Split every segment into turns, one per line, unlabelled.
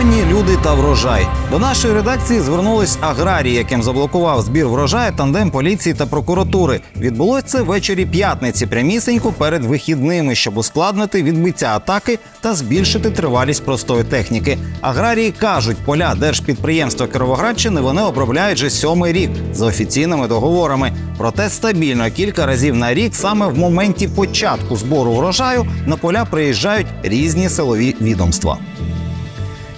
Коні, люди та врожай. До нашої редакції звернулись аграрії, яким заблокував збір врожаю тандем поліції та прокуратури. Відбулось це ввечері п'ятниці, прямісенько перед вихідними, щоб ускладнити відбиття атаки та збільшити тривалість простої техніки. Аграрії кажуть, поля держпідприємства Кіровоградщини вони обробляють вже сьомий рік за офіційними договорами. Проте стабільно кілька разів на рік, саме в моменті початку збору врожаю, на поля приїжджають різні силові відомства.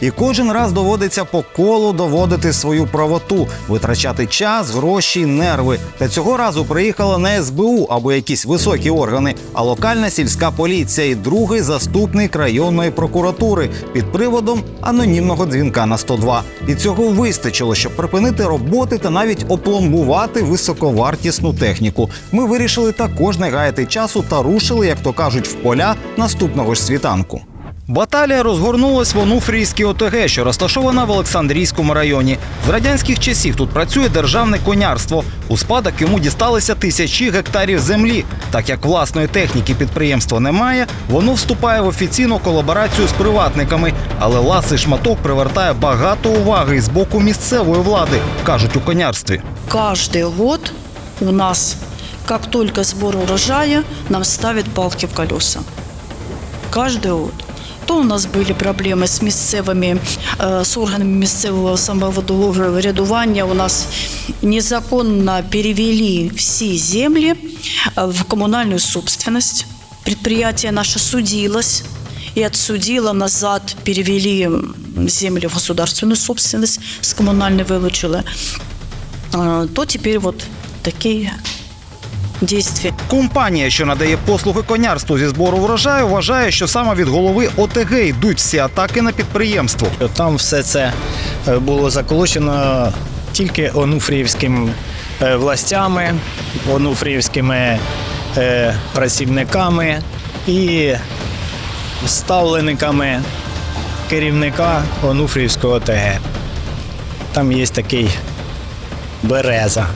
І кожен раз доводиться по колу доводити свою правоту, витрачати час, гроші, нерви. Та цього разу приїхала не СБУ або якісь високі органи, а локальна сільська поліція і другий заступник районної прокуратури під приводом анонімного дзвінка на 102. І цього вистачило, щоб припинити роботи та навіть опломбувати високовартісну техніку. Ми вирішили також не гаяти часу та рушили, як то кажуть, в поля наступного ж світанку. Баталія розгорнулась в Онуфрійській ОТГ, що розташована в Олександрійському районі. З радянських часів тут працює державне конярство. У спадок йому дісталися тисячі гектарів землі. Так як власної техніки підприємства немає, воно вступає в офіційну колаборацію з приватниками. Але ласий шматок привертає багато уваги з боку місцевої влади, кажуть у конярстві.
Каждый год у нас, как только сбор урожая, нам ставят палки в колеса. Каждый год То у нас были проблемы с місцевими, э, с органами місцевого самоврядування. У нас незаконно перевели всі землі э, в коммунальную собственность. Предприятие наше судилось и отсудило назад, перевели м, земли в государственную собственность, с коммунальной вылучили. А, то теперь вот такие действия.
Компанія, що надає послуги конярству зі збору врожаю, вважає, що саме від голови ОТГ йдуть всі атаки на підприємство.
Там все це е, було заколочено тільки онуфріївським е, властями, онуфріївськими е, працівниками і ставленниками керівника Онуфріївського ОТГ. Там є такий береза.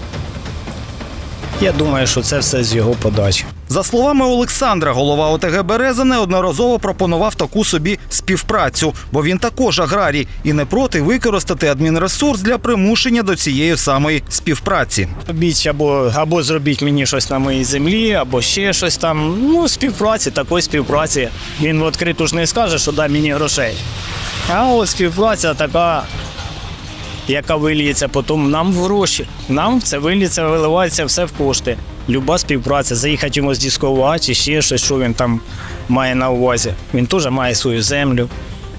Я думаю, що це все з його подачі.
За словами Олександра, голова ОТГ Береза неодноразово пропонував таку собі співпрацю, бо він також аграрій і не проти використати адмінресурс для примушення до цієї самої співпраці.
Робіть або, або зробіть мені щось на моїй землі, або ще щось там. Ну, співпраці, такої співпраці. Він відкрито ж не скаже, що дай мені грошей. А от співпраця така, яка виліється потім нам в гроші. Нам це виліється, виливається все в кошти. Люба співпраця, заїхати йому чи ще щось, що він там має на увазі. Він теж має свою землю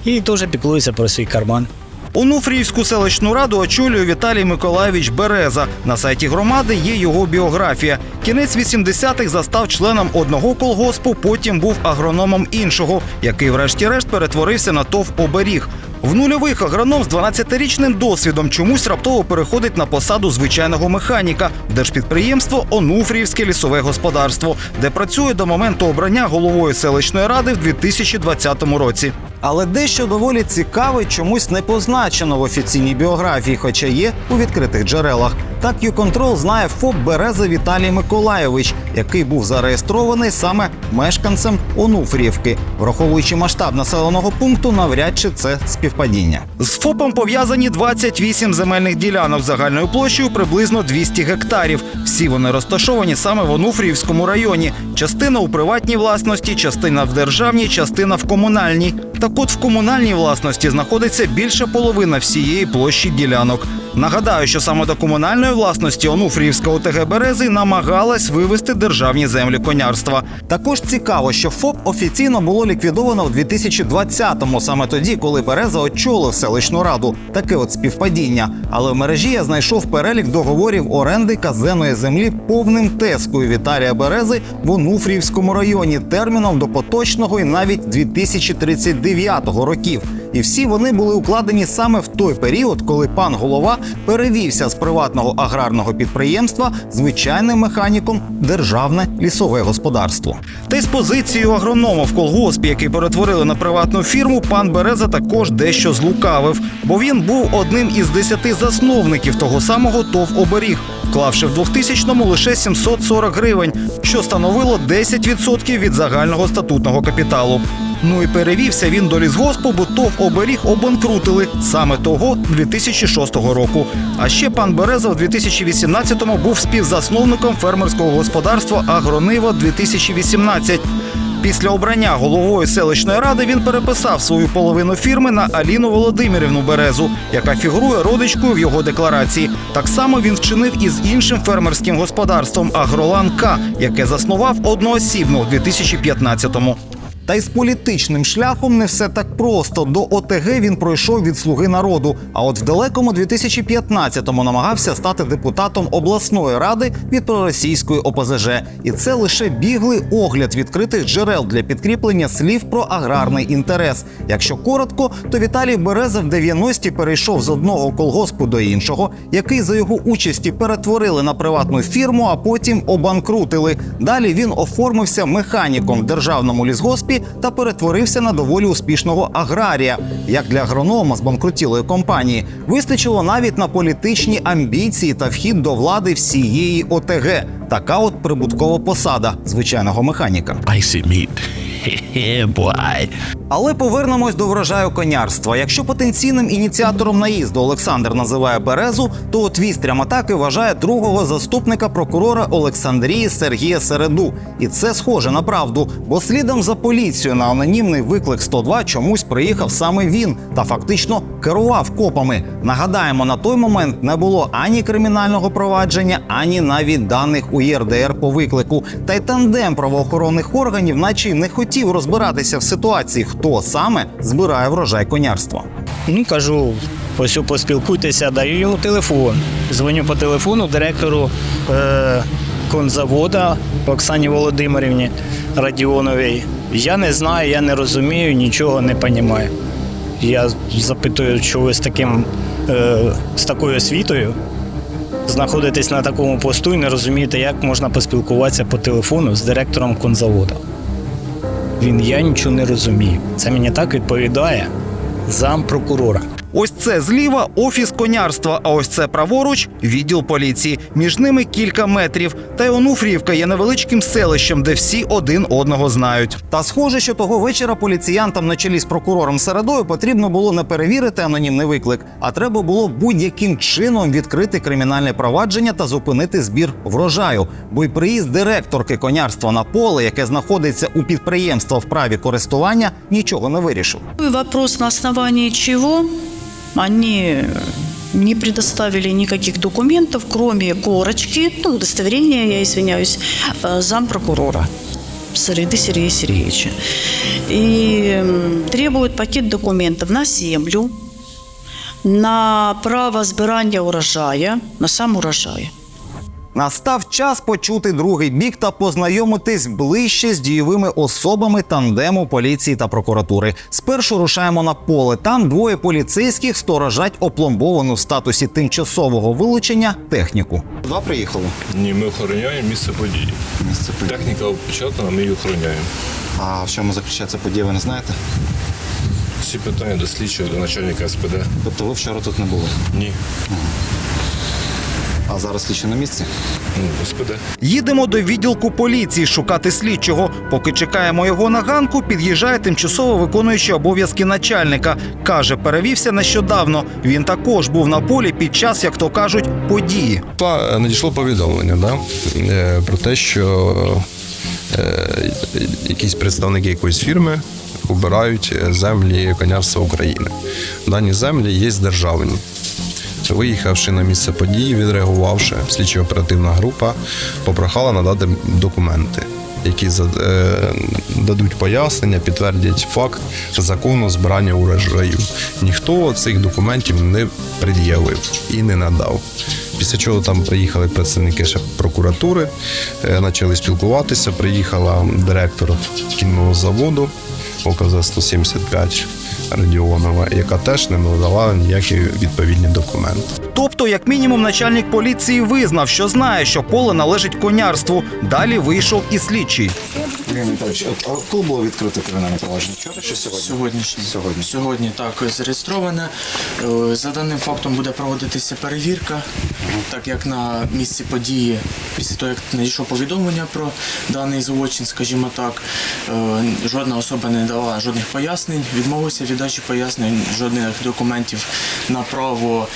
і теж піклується про свій карман.
Онуфріївську селищну раду очолює Віталій Миколаєвич Береза. На сайті громади є його біографія. Кінець 80-х застав членом одного колгоспу, потім був агрономом іншого, який, врешті-решт, перетворився на ТОВ оберіг. В нульових агроном з 12-річним досвідом чомусь раптово переходить на посаду звичайного механіка держпідприємство Онуфріївське лісове господарство, де працює до моменту обрання головою селищної ради в 2020 році. Але дещо доволі цікаве чомусь не позначено в офіційній біографії, хоча є у відкритих джерелах. Так «Юконтрол» знає ФОП Береза Віталій Миколайович, який був зареєстрований саме мешканцем Онуфріївки. Враховуючи масштаб населеного пункту, навряд чи це співпадіння. З ФОПом пов'язані 28 земельних ділянок загальною площею приблизно 200 гектарів. Всі вони розташовані саме в Онуфріївському районі. Частина у приватній власності, частина в державній, частина в комунальній. Так от в комунальній власності знаходиться більше половина всієї площі ділянок. Нагадаю, що саме до комунальної власності Онуфріївська ОТГ Берези намагалась вивести державні землі конярства. Також цікаво, що ФОП офіційно було ліквідовано в 2020-му, саме тоді, коли Береза очолив селищну раду. Таке от співпадіння. Але в мережі я знайшов перелік договорів оренди казенної землі повним тескою Віталія Берези в Онуфріївському районі терміном до поточного і навіть 2039 років. І всі вони були укладені саме в той період, коли пан голова перевівся з приватного аграрного підприємства звичайним механіком державне лісове господарство. Та й з позицією агронома в колгоспі, який перетворили на приватну фірму, пан Береза також дещо злукавив, бо він був одним із десяти засновників того самого ТОВ оберіг, вклавши в 2000-му лише 740 гривень, що становило 10% від загального статутного капіталу. Ну і перевівся він до лісгоспу, бо ТОВ оберіг обанкрутили саме того 2006 року. А ще пан Береза в 2018-му був співзасновником фермерського господарства Агронива 2018 Після обрання головою селищної ради він переписав свою половину фірми на Аліну Володимирівну Березу, яка фігурує родичкою в його декларації. Так само він вчинив і з іншим фермерським господарством Агролан К, яке заснував одноосібно у 2015-му. Та й з політичним шляхом не все так просто. До ОТГ він пройшов від слуги народу. А от в далекому 2015-му намагався стати депутатом обласної ради від проросійської ОПЗЖ. І це лише біглий огляд відкритих джерел для підкріплення слів про аграрний інтерес. Якщо коротко, то Віталій Береза в 90-ті перейшов з одного колгоспу до іншого, який за його участі перетворили на приватну фірму, а потім обанкрутили. Далі він оформився механіком в державному лісгоспі та перетворився на доволі успішного аграрія. Як для агронома з банкрутілої компанії, вистачило навіть на політичні амбіції та вхід до влади всієї ОТГ. Така от прибуткова посада звичайного механіка.
Meat. yeah, boy.
Але повернемось до врожаю конярства. Якщо потенційним ініціатором наїзду Олександр називає Березу, то от вістрям атаки вважає другого заступника прокурора Олександрії Сергія Середу. І це схоже на правду, бо слідом за поліцією на анонімний виклик 102 чомусь приїхав саме він та фактично керував копами. Нагадаємо, на той момент не було ані кримінального провадження, ані навіть даних у ЄРДР по виклику. Та й тандем правоохоронних органів, наче й не хотів розбиратися в ситуації, хто саме збирає врожай конярства.
Ну, кажу, ось поспілкуйтеся, даю йому телефон. Дзвоню по телефону директору е, конзавода Оксані Володимирівні Радіоновій. Я не знаю, я не розумію, нічого не розумію. Я запитую, що ви з таким е, з такою освітою знаходитесь на такому посту і не розумієте, як можна поспілкуватися по телефону з директором конзавода. Він я нічого не розумію. Це мені так відповідає зампрокурора.
Ось це зліва офіс конярства, а ось це праворуч відділ поліції. Між ними кілька метрів. Та й Онуфріївка є невеличким селищем, де всі один одного знають. Та схоже, що того вечора поліціянтам на чолі з прокурором Середою потрібно було не перевірити анонімний виклик, а треба було будь-яким чином відкрити кримінальне провадження та зупинити збір врожаю. Бо й приїзд директорки конярства на поле, яке знаходиться у підприємства в праві користування, нічого не вирішив.
Вопрос, на основании чего они не предоставили никаких документов, кроме корочки, ну, удостоверения, я извиняюсь, э, зампрокурора Среды Сергея Сергеевича. И требуют пакет документов на землю, на право збирання урожая, на сам урожай.
Настав час почути другий бік та познайомитись ближче з дієвими особами тандему поліції та прокуратури. Спершу рушаємо на поле. Там двоє поліцейських сторожать опломбовану в статусі тимчасового вилучення техніку. Два приїхали.
Ні, ми охороняємо місце події. Місце Техніка опечатана, ми її охороняємо.
А в чому заключається подія, ви не знаєте?
Всі питання до слідчого, до начальника СПД.
Тобто ви вчора тут не були,
Ні.
А зараз слідчі на місці.
Ну, СПД.
Їдемо до відділку поліції шукати слідчого. Поки чекаємо його на ганку, під'їжджає тимчасово виконуючий обов'язки начальника. Каже, перевівся нещодавно. Він також був на полі під час, як то кажуть, події.
Надійшло повідомлення да? е, про те, що е, якісь представники якоїсь фірми обирають землі конярства України. Дані землі є державні. Виїхавши на місце події, відреагувавши, слідчо-оперативна група попрохала надати документи, які е, дадуть пояснення, підтвердять факт закону збирання урожаю. Ніхто цих документів не пред'явив і не надав. Після чого там приїхали представники прокуратури, е, почали спілкуватися. Приїхала директор кінного заводу ОКЗ 175 Радіонова, яка теж не надала ніякі відповідні документи.
Тобто, як мінімум, начальник поліції визнав, що знає, що поле належить конярству. Далі вийшов і слідчий.
Євгеній Віталійович, а коли було відкрите кримінальне провадження? Вчора чи сьогодні?
Сьогоднішній.
Сьогодні.
Сьогодні так зареєстроване. Е, За даним фактом буде проводитися перевірка. Так як на місці події, після того, як надійшло повідомлення про даний злочин, скажімо так, е, жодна особа не дала жодних пояснень, відмовився від дачі пояснень, жодних документів на право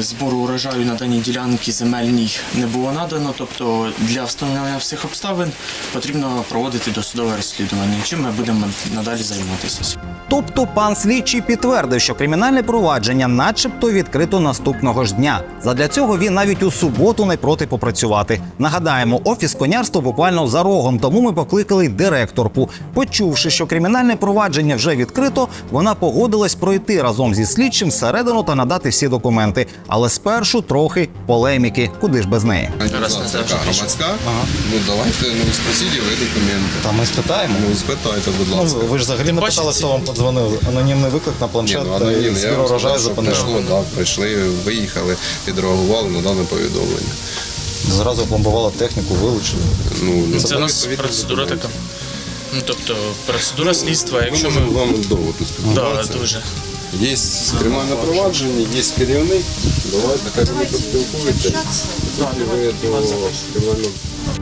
збору урожаю на даній ділянці земельній не було надано. Тобто для встановлення всіх обставин потрібно проводити досудове розслідування, чим ми будемо надалі займатися.
Тобто пан слідчий підтвердив, що кримінальне провадження, начебто, відкрито наступного ж дня. Задля цього він навіть у суботу не проти попрацювати. Нагадаємо, офіс конярства буквально за рогом, тому ми покликали директорку. Почувши, що кримінальне провадження вже відкрито, вона погодилась пройти разом зі слідчим всередину та надати всі документи. Але спершу трохи полеміки. Куди ж без неї?
Яка? громадська? Ну давайте, ну спросіть ви документи.
Та ми спитаємо.
Ну спитайте, будь ласка.
ви ж взагалі не питали, хто вам подзвонив. Анонімний виклик на
Ні,
планшет
ну, анонімно, я вам сказав, що прийшло, да, прийшли, виїхали, відреагували на дане повідомлення.
Зразу пломбували техніку, вилучили.
Ну,
Це у нас
відповідні
процедура
документи.
така. Ну, тобто, процедура слідства,
Ми
якщо ми.
можемо з вами довго тут
Да,
спілкуватися.
дуже.
Є кримінальне провадження, є керівник. Давайте хай вони поспілкуються.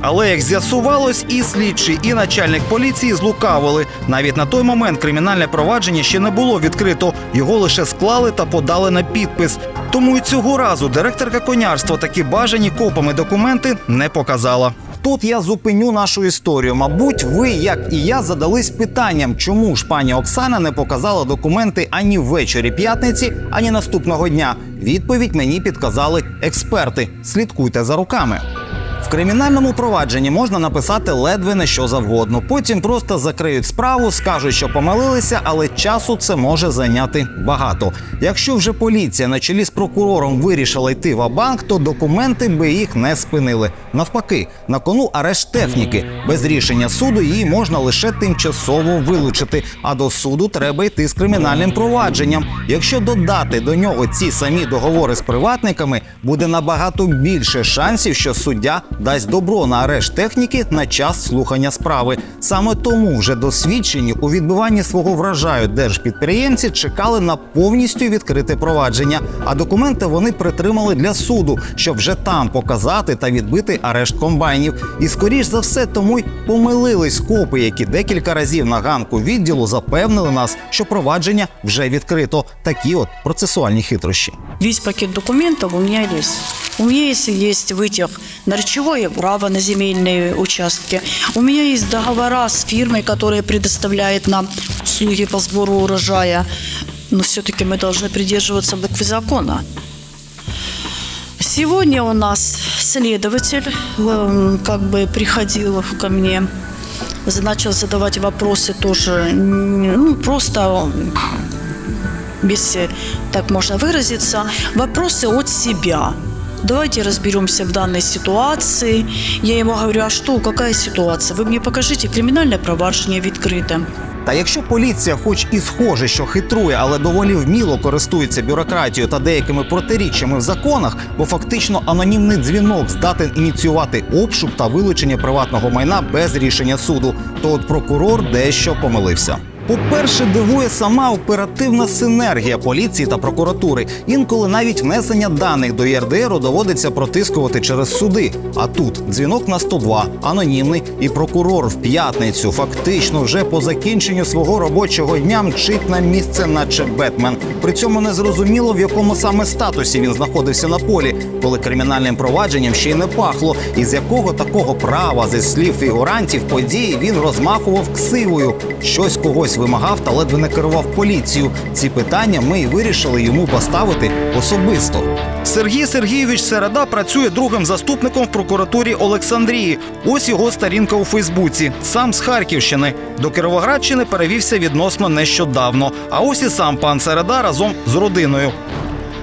Але як з'ясувалось, і слідчий, і начальник поліції злукавили. Навіть на той момент кримінальне провадження ще не було відкрито. Його лише склали та подали на підпис. Тому і цього разу директорка конярства такі бажані копами документи не показала. Тут я зупиню нашу історію. Мабуть, ви, як і я, задались питанням, чому ж пані Оксана не показала документи ані ввечері п'ятниці, ані наступного дня. Відповідь мені підказали експерти. Слідкуйте за руками. В кримінальному провадженні можна написати ледве не що завгодно. Потім просто закриють справу, скажуть, що помилилися, але часу це може зайняти багато. Якщо вже поліція на чолі з прокурором вирішила йти в банк то документи би їх не спинили. Навпаки, на кону арешт техніки. Без рішення суду її можна лише тимчасово вилучити. А до суду треба йти з кримінальним провадженням. Якщо додати до нього ці самі договори з приватниками, буде набагато більше шансів, що суддя дасть добро на арешт техніки на час слухання справи. Саме тому вже досвідчені у відбиванні свого врожаю держпідприємці чекали на повністю відкрите провадження. А документи вони притримали для суду, щоб вже там показати та відбити арешт комбайнів. І скоріш за все, тому й помилились копи, які декілька разів на ганку відділу запевнили нас, що провадження вже відкрито. Такі от процесуальні хитрощі.
Весь пакет документов у меня есть. У меня есть, есть вытяг на речевое право на земельные участки. У меня есть договора с фирмой, которая предоставляет нам услуги по сбору урожая. Но все-таки мы должны придерживаться буквы закона. Сегодня у нас следователь эм, как бы приходил ко мне, начал задавать вопросы тоже, ну, просто если так можно выразиться, вопросы от себя. Давайте разберемся в данной ситуации. Я ему говорю, а что, какая ситуация? Вы мне покажите криминальное провадження відкрите.
Та якщо поліція, хоч і схоже, що хитрує, але доволі вміло користується бюрократією та деякими протиріччями в законах, бо фактично анонімний дзвінок здатен ініціювати обшук та вилучення приватного майна без рішення суду, то от прокурор дещо помилився. По-перше, дивує сама оперативна синергія поліції та прокуратури. Інколи навіть внесення даних до ЄРДРу доводиться протискувати через суди. А тут дзвінок на 102, анонімний, і прокурор в п'ятницю, фактично вже по закінченню свого робочого дня мчить на місце, наче Бетмен. При цьому не зрозуміло, в якому саме статусі він знаходився на полі, коли кримінальним провадженням ще й не пахло, і з якого такого права зі слів фігурантів події він розмахував ксивою, щось когось вимагав та ледве не керував поліцію. Ці питання ми і вирішили йому поставити особисто. Сергій Сергійович Середа працює другим заступником в прокуратурі Олександрії. Ось його сторінка у Фейсбуці. Сам з Харківщини. До Кіровоградщини перевівся відносно нещодавно. А ось і сам пан Середа разом з родиною.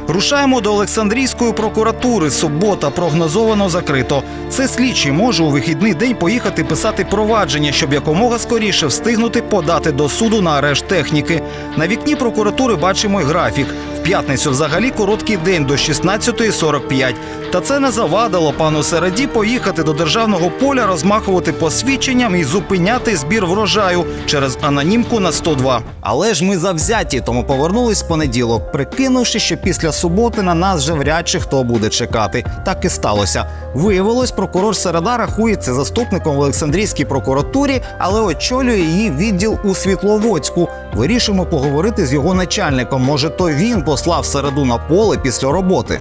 Рушаємо до Олександрійської прокуратури. Субота прогнозовано закрито. Це слідчий може у вихідний день поїхати писати провадження, щоб якомога скоріше встигнути подати до суду на арешт техніки. На вікні прокуратури бачимо й графік. В п'ятницю взагалі короткий день до 16.45. Та це не завадило пану Середі поїхати до державного поля, розмахувати посвідченням і зупиняти збір врожаю через анонімку на 102. Але ж ми завзяті, тому повернулись в понеділок, прикинувши, що після суботи на нас вже вряд чи хто буде чекати. Так і сталося. Виявилось, прокурор Середа рахується заступником в Олександрійській прокуратурі, але очолює її відділ у Світловодську. Вирішимо поговорити з його начальником. Може, то він послав середу на поле після роботи.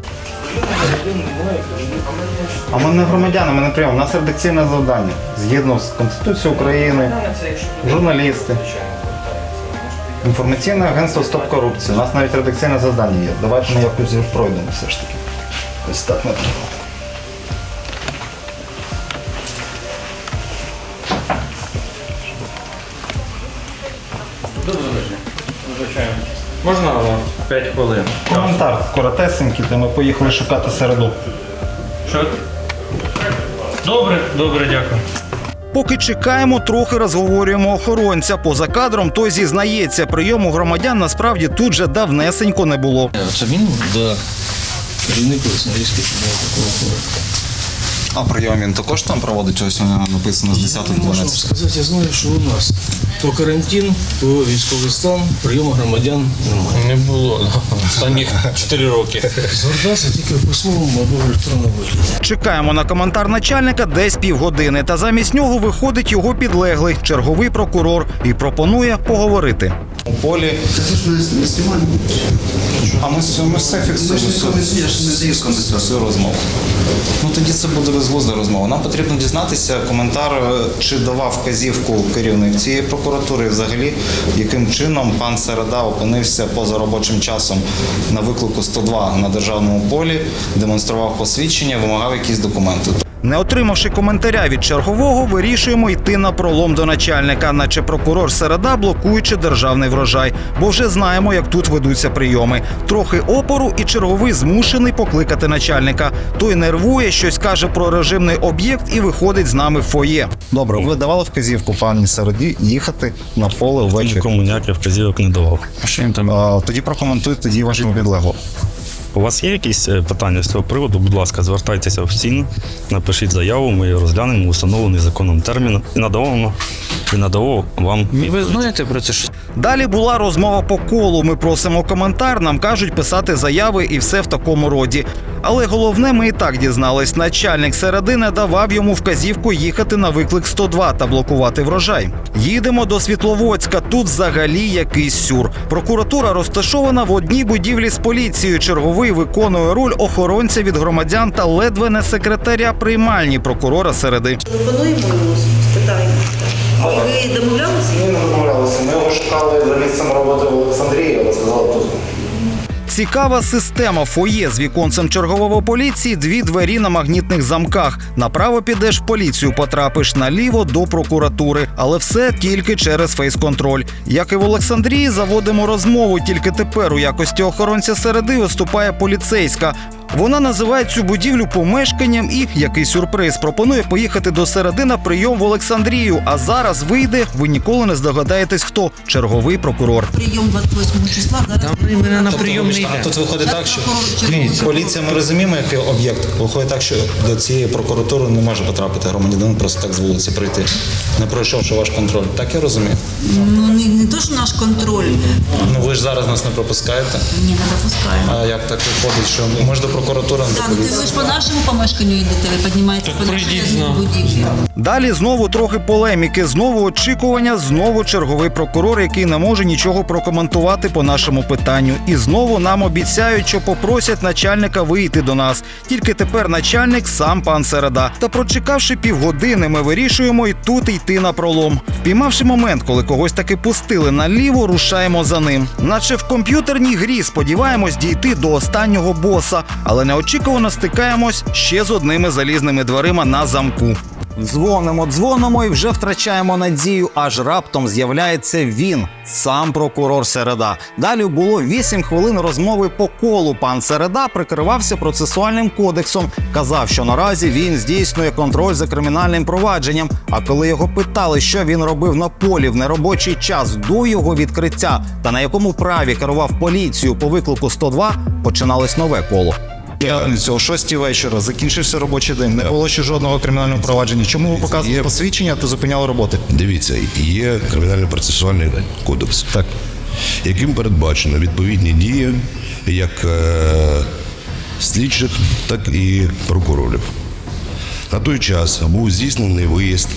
А ми не громадяни, ми не прийом. У нас редакційне завдання згідно з Конституцією України, журналісти. Інформаційне агентство Стоп корупції. У нас навіть редакційне завдання є. Давайте ми якось його пройдемо все ж таки. Ось так, наприклад.
Можна 5 хвилин?
Коментар коротесенький, де ми поїхали шукати середу.
Що? Добре, добре, дякую.
Поки чекаємо, трохи розговорюємо охоронця. Поза кадром той зізнається, прийому громадян насправді тут же давнесенько не було.
Це він? до керівнику Олександрійської прокуратури.
А прийом він також там проводить, ось написано з 10 до
Можна
12.
сказати, я знаю, що у нас по карантин, по військовий стан, прийому громадян немає.
Не було останніх 4 роки.
Звертався тільки в письмовому або в електронному вигляді.
Чекаємо на коментар начальника десь півгодини. Та замість нього виходить його підлеглий, черговий прокурор, і пропонує поговорити. У полі. А ми, ми все фіксуємо.
Я ж не всю розмову.
Ну тоді це буде безглузда розмова. Нам потрібно дізнатися коментар, е, чи давав вказівку керівник цієї прокуратури, взагалі яким чином пан Середа опинився поза робочим часом на виклику 102 на державному полі, демонстрував посвідчення, вимагав якісь документи. Не отримавши коментаря від чергового, вирішуємо йти на пролом до начальника, наче прокурор Середа, блокуючи державний врожай, бо вже знаємо, як тут ведуться прийоми. Трохи опору, і черговий змушений покликати начальника. Той нервує, щось каже про режимний об'єкт і виходить з нами в фоє. Добре, ви давали вказівку пані Середі їхати на поле ввечері.
Нікому ніяких вказівок не давав.
А що їм там? Тоді прокоментуйте тоді вашому підлегло.
У вас є якісь е, питання з цього приводу? Будь ласка, звертайтеся офіційно, напишіть заяву, ми її розглянемо установлений законом термін і надамо і надаво вам.
Ви знаєте про це що?
Далі була розмова по колу. Ми просимо коментар. Нам кажуть писати заяви і все в такому роді. Але головне, ми і так дізнались. Начальник середи не давав йому вказівку їхати на виклик 102 та блокувати врожай. Їдемо до Світловодська. Тут взагалі якийсь сюр. Прокуратура розташована в одній будівлі з поліцією. Черговий виконує роль охоронця від громадян та ледве не секретаря приймальні прокурора середи.
Спитаємо. І ви домовлялися?
Ми не домовлялися. Ми його шукали за місцем роботи в Олександрії, але сказали тут. Цікава система фоє з віконцем чергового поліції, дві двері на магнітних замках. Направо підеш в поліцію, потрапиш наліво до прокуратури, але все тільки через фейс-контроль. Як і в Олександрії, заводимо розмову. Тільки тепер у якості охоронця середи виступає поліцейська. Вона називає цю будівлю помешканням і який сюрприз пропонує поїхати до середи на прийом в Олександрію. А зараз вийде. Ви ніколи не здогадаєтесь, хто черговий прокурор.
Прийом 28 числа. Зараз
Там мене на прийом не йде.
Тут виходить так, що
Дивіться.
поліція ми розуміємо, який об'єкт. Виходить так, що до цієї прокуратури не може потрапити громадянин просто так з вулиці прийти, не пройшовши ваш контроль. Так я розумію.
Ну не, не то, що наш контроль.
Ну ви ж зараз нас не пропускаєте.
Ні, не допускаємо.
А як так виходить, що може до прокуратури не
Так, ну ти ж по нашому помешканню йдете, ви піднімаєте по
знову.
будівлі.
Далі знову трохи полеміки, знову очікування, знову черговий прокурор, який не може нічого прокоментувати по нашому питанню. І знову нам обіцяють, що попросять начальника вийти до нас. Тільки тепер начальник сам пан Середа. Та прочекавши півгодини, ми вирішуємо і тут йти на пролом. Впіймавши момент, коли когось таки пустили наліво, рушаємо за ним. Наче в комп'ютерній грі сподіваємось дійти до останнього боса, але неочікувано стикаємось ще з одними залізними дверима на замку. Дзвонимо, дзвонимо і вже втрачаємо надію. Аж раптом з'являється він, сам прокурор Середа. Далі було 8 хвилин розмови по колу. Пан Середа прикривався процесуальним кодексом. Казав, що наразі він здійснює контроль за кримінальним провадженням. А коли його питали, що він робив на полі в неробочий час до його відкриття та на якому праві керував поліцію по виклику 102, починалось нове коло. П'ятницю о 6 вечора закінчився робочий день. Не було ще жодного кримінального провадження. Чому ви показували посвідчення та зупиняли роботи?
Дивіться, є кримінально-процесуальний кодекс,
Так.
яким передбачено відповідні дії як е, слідчих, так і прокурорів. На той час був здійснений виїзд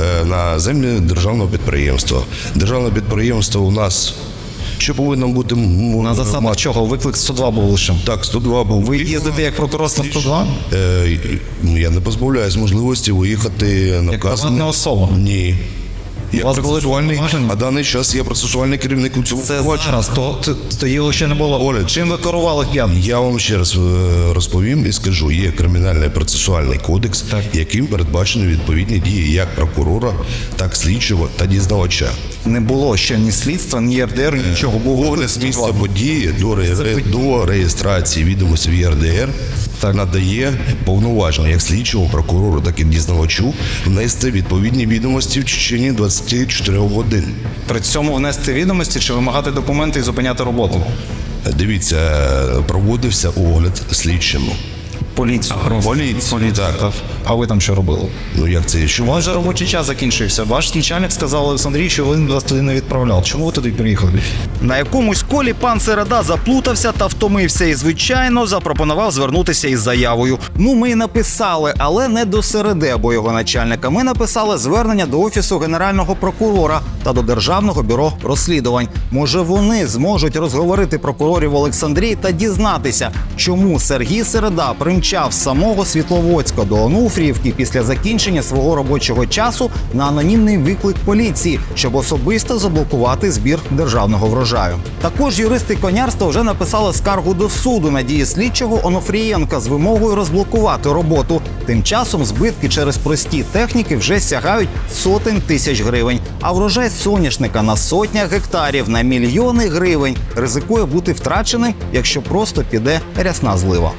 е, на землі державного підприємства. Державне підприємство у нас що повинно бути
На засадах
мати-
чого? Виклик 102 був лише.
Так, 102 був.
Ви їздите як прокурор на 102?
Е, я не позбавляюсь можливості виїхати на
Як
вказ.
приватна особа?
Ні. Я
вас були
процесуальний,
повноваження?
а даний час я процесуальний керівник у цьому
Це
провадженні.
зараз, то, то, то його ще не було.
Оля,
Чим ви керували п'ятницю?
Я вам ще раз е, розповім і скажу: є кримінальний процесуальний кодекс, яким передбачені відповідні дії як прокурора, так слідчого та дізнавача.
Не було ще ні слідства, ні РДР, нічого. Був
Огляд з місця події до, ре- до реєстрації відомості в ЄРДР надає повноваження як слідчому прокурору, так і дізнавачу внести відповідні відомості в течение 24 годин.
При цьому внести відомості чи вимагати документи і зупиняти роботу.
Дивіться, проводився огляд слідчому.
Поліцію.
Поліцію, так.
А ви там що робили?
Ну як це? Що
же робочий час закінчився. Ваш начальник сказав Олександрій, що він вас туди не відправляв. Чому ви туди приїхали? На якомусь колі пан Середа заплутався та втомився і, звичайно, запропонував звернутися із заявою. Ну, ми й написали, але не до середи або його начальника. Ми написали звернення до офісу генерального прокурора та до державного бюро розслідувань. Може, вони зможуть розговорити прокурорів Олександрії та дізнатися, чому Сергій Середа примчав з самого Світловодська до Онуфріївки після закінчення свого робочого часу на анонімний виклик поліції, щоб особисто заблокувати збір державного врожаю. Також юристи конярства вже написали скаргу до суду на дії слідчого Онуфрієнка з вимогою розблокувати роботу. Тим часом збитки через прості техніки вже сягають сотень тисяч гривень. А врожай соняшника на сотнях гектарів на мільйони гривень ризикує бути втраченим, якщо просто піде рясна злива.